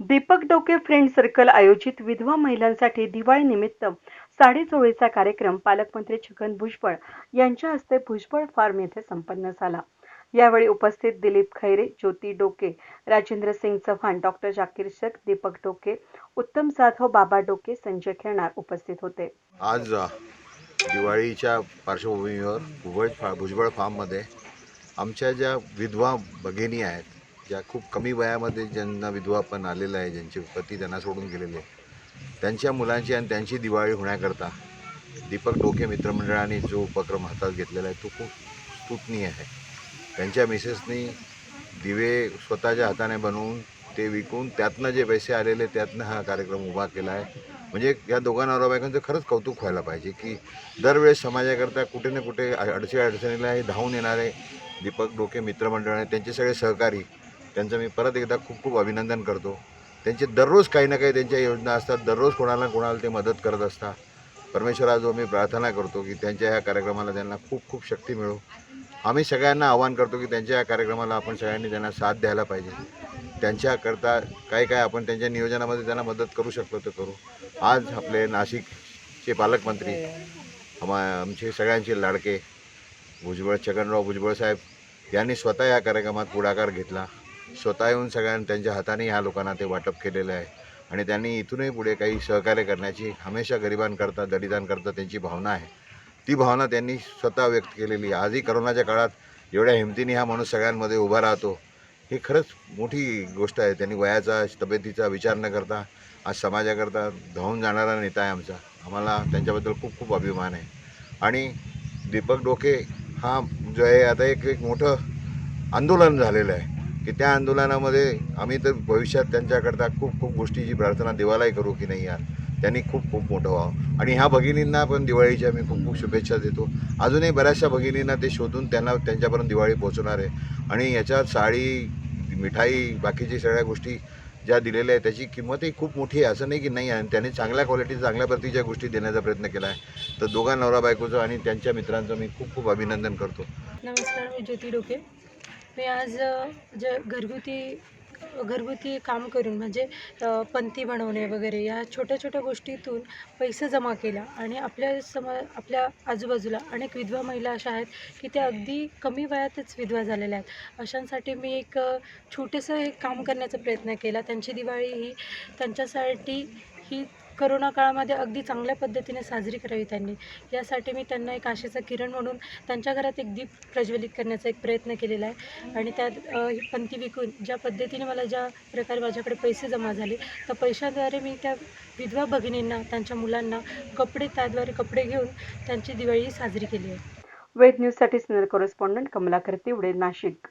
दीपक डोके friend circle आयोजित विधवा महिलांसाठी दिवाळीनिमित्त साडेचोळीचा कार्यक्रम पालकमंत्री छगन भुजबळ यांच्या हस्ते भुजबळ फार्म येथे संपन्न झाला. यावेळी उपस्थित दिलीप खैरे ज्योती डोके राजेंद्र सिंग चव्हाण डॉक्टर जाकीर शेख दीपक डोके उत्तम जाधव बाबा डोके संजय खेळणार उपस्थित होते. आज दिवाळीच्या पार्श्वभूमीवर भुजबळ भुजबळ फार्ममध्ये आमच्या ज्या विधवा भगिनी आहेत ज्या खूप कमी वयामध्ये ज्यांना विधवापण आलेलं आहे ज्यांचे पती त्यांना सोडून गेलेले त्यांच्या मुलांची आणि त्यांची दिवाळी होण्याकरता दीपक डोके मित्रमंडळाने जो उपक्रम हातात घेतलेला आहे तो खूप स्तुतनीय आहे. त्यांच्या मिसेसनी दिवे स्वतःच्या हाताने बनवून ते विकून त्यातनं जे पैसे आलेले त्यातनं हा कार्यक्रम उभा केला आहे. म्हणजे या दोघा नवरा बायकांचं खरंच कौतुक व्हायला पाहिजे की दरवेळेस समाजाकरता कुठे ना कुठे अडचणी अडचणीला हे धावून येणारे दीपक डोके मित्रमंडळ आणि त्यांचे सगळे सहकारी त्यांचं मी परत एकदा खूप खूप अभिनंदन करतो. त्यांचे दररोज काही ना काही त्यांच्या योजना असतात. दररोज कोणाला कोणाला ते मदत करत असतात. परमेश्वराजो मी प्रार्थना करतो की त्यांच्या ह्या कार्यक्रमाला त्यांना खूप खूप शक्ती मिळो. आम्ही सगळ्यांना आवाहन करतो की त्यांच्या या कार्यक्रमाला आपण सगळ्यांनी त्यांना साथ द्यायला पाहिजे. त्यांच्याकरता काय काय आपण त्यांच्या नियोजनामध्ये त्यांना मदत करू शकतो ते करू. आज आपले नाशिकचे पालकमंत्री आम्हा आमचे सगळ्यांचे लाडके भुजबळ छगनराव भुजबळ साहेब यांनी स्वतः या कार्यक्रमात पुढाकार घेतला. स्वतः येऊन सगळ्यांना त्यांच्या हाताने ह्या लोकांना ते वाटप केलेलं आहे. आणि त्यांनी इथूनही पुढे काही सहकार्य करण्याची हमेशा गरिबांकरता दलितांकरता त्यांची भावना आहे. ती भावना त्यांनी स्वतः व्यक्त केलेली. आहे आजही करोनाच्या काळात एवढ्या हिमतीने हा माणूस सगळ्यांमध्ये उभा राहतो. ही खरंच मोठी गोष्ट आहे. त्यांनी वयाचा तब्येतीचा विचार न करता आज समाजाकरता धावून जाणारा नेता आहे आमचा. आम्हाला त्यांच्याबद्दल खूप खूप अभिमान आहे. आणि दीपक डोके हा जो आहे आता एक एक मोठं आंदोलन झालेलं आहे. की त्या आंदोलनामध्ये आम्ही तर भविष्यात त्यांच्याकरता खूप खूप गोष्टीची प्रार्थना देवालाही करू की नाही यार. त्यांनी खूप खूप मोठं व्हावं. आणि ह्या भगिनींना पण दिवाळीच्या मी खूप खूप शुभेच्छा देतो. अजूनही बऱ्याचशा भगिनींना ते शोधून त्यांना त्यांच्यापर्यंत दिवाळी पोहोचवणार आहे. आणि याच्यात साडी मिठाई बाकीची सगळ्या गोष्टी ज्या दिलेल्या आहेत त्याची किंमतही खूप मोठी आहे. असं नाही की नाही आणि त्यांनी चांगल्या क्वालिटी चांगल्या प्रतीच्या गोष्टी देण्याचा प्रयत्न केला आहे. तर दोघा नवरा बायकोचं आणि त्यांच्या मित्रांचं मी खूप खूप अभिनंदन करतो. नमस्कार मी ज्योती डोके. मी आज जे घरगुती घरगुती काम करून म्हणजे पंथी बनवणे वगैरे या छोट्या छोट्या गोष्टीतून पैसे जमा केला आणि आपल्या सम आपल्या आजूबाजूला अनेक विधवा महिला अशा आहेत की त्या अगदी कमी वयातच विधवा झालेल्या आहेत. अशांसाठी मी एक छोटंसं एक काम करण्याचा प्रयत्न केला. त्यांची दिवाळी ही त्यांच्यासाठी ही करोना काळामध्ये अगदी चांगल्या पद्धतीने साजरी करावी त्यांनी. यासाठी मी त्यांना एक आशेचा किरण म्हणून त्यांच्या घरात एक दीप प्रज्वलित करण्याचा एक प्रयत्न केलेला आहे. आणि त्यात पंती विकून ज्या पद्धतीने मला ज्या प्रकारे माझ्याकडे पैसे जमा झाले त्या पैशाद्वारे मी त्या विधवा भगिनींना त्यांच्या मुलांना कपडे त्याद्वारे कपडे घेऊन त्यांची दिवाळी साजरी केली आहे. वेद न्यूजसाठी सिनियर कॉरेस्पॉन्डंट कमलाकर तिवडे नाशिक.